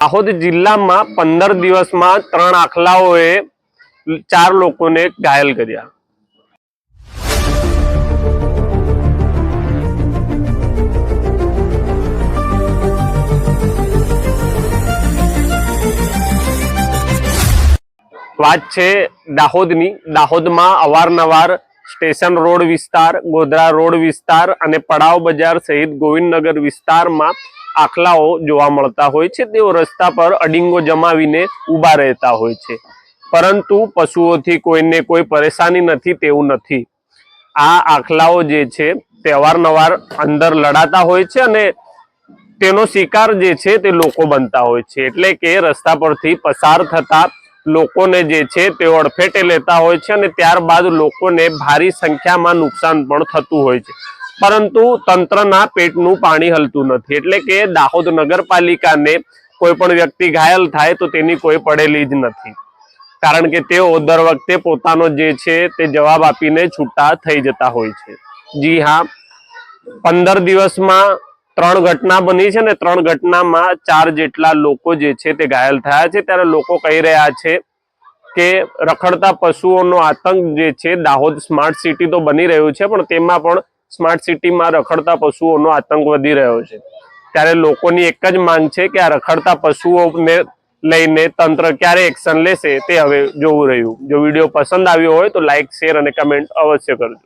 દાહોદ જિલ્લામાં પંદર દિવસમાં ત્રણ આખલાઓએ ચાર લોકોને ઘાયલ કર્યા. વાત છે દાહોદની. દાહોદમાં અવારનવાર સ્ટેશન રોડ વિસ્તાર, ગોધરા રોડ વિસ્તાર અને પડાવ બજાર સહિત ગોવિંદનગર વિસ્તારમાં આખલાઓ જોવા મળતા હોય છે. તેઓ રસ્તા પર અડિંગો જમાવીને ઊભા રહેતા હોય છે. પરંતુ પશુઓથી કોઈને કોઈ પરેશાની નથી, તેવું નથી. આ આખલાઓ જે છે, તે અવારનવાર અંદર લડાતા હોય છે અને તેનો શિકાર જે છે, તે લોકો બનતા હોય છે. એટલે કે રસ્તા પરથી પસાર થતા લોકોને જે છે, તે અડફેટે લેતા હોય છે અને ત્યારબાદ લોકોને ભારી સંખ્યામાં નુકસાન પણ થતું હોય છે. પરંતુ તંત્રના પેટનું પાણી હલતું નથી. એટલે કે દાહોદ નગરપાલિકાને કોઈ પણ વ્યક્તિ ઘાયલ થાય તો તેની કોઈ પડેલી જ નથી. કારણ કે તેઓ દર વખતે પોતાનો જે છે તે જવાબ આપીને છૂટા થઈ જતા હોય છે. જી હા, પંદર દિવસમાં ત્રણ ઘટના બની છે ને ત્રણ ઘટનામાં ચાર જેટલા લોકો જે છે તે ઘાયલ થયા છે. ત્યારે લોકો કહી રહ્યા છે કે રખડતા પશુઓનો આતંક જે છે દાહોદ સ્માર્ટ સિટી તો બની રહ્યું છે, પણ તેમાં પણ સ્માર્ટ સિટીમાં રખડતા પશુઓનો આતંક વધી રહ્યો છે. ત્યારે લોકોની એક જ માંગ છે કે આ રખડતા પશુઓને લઈને તંત્ર ક્યારે એક્શન લેશે તે હવે જોવું રહ્યું. જો વીડિયો પસંદ આવ્યો હોય તો લાઈક, શેર અને કમેન્ટ અવશ્ય કરજો.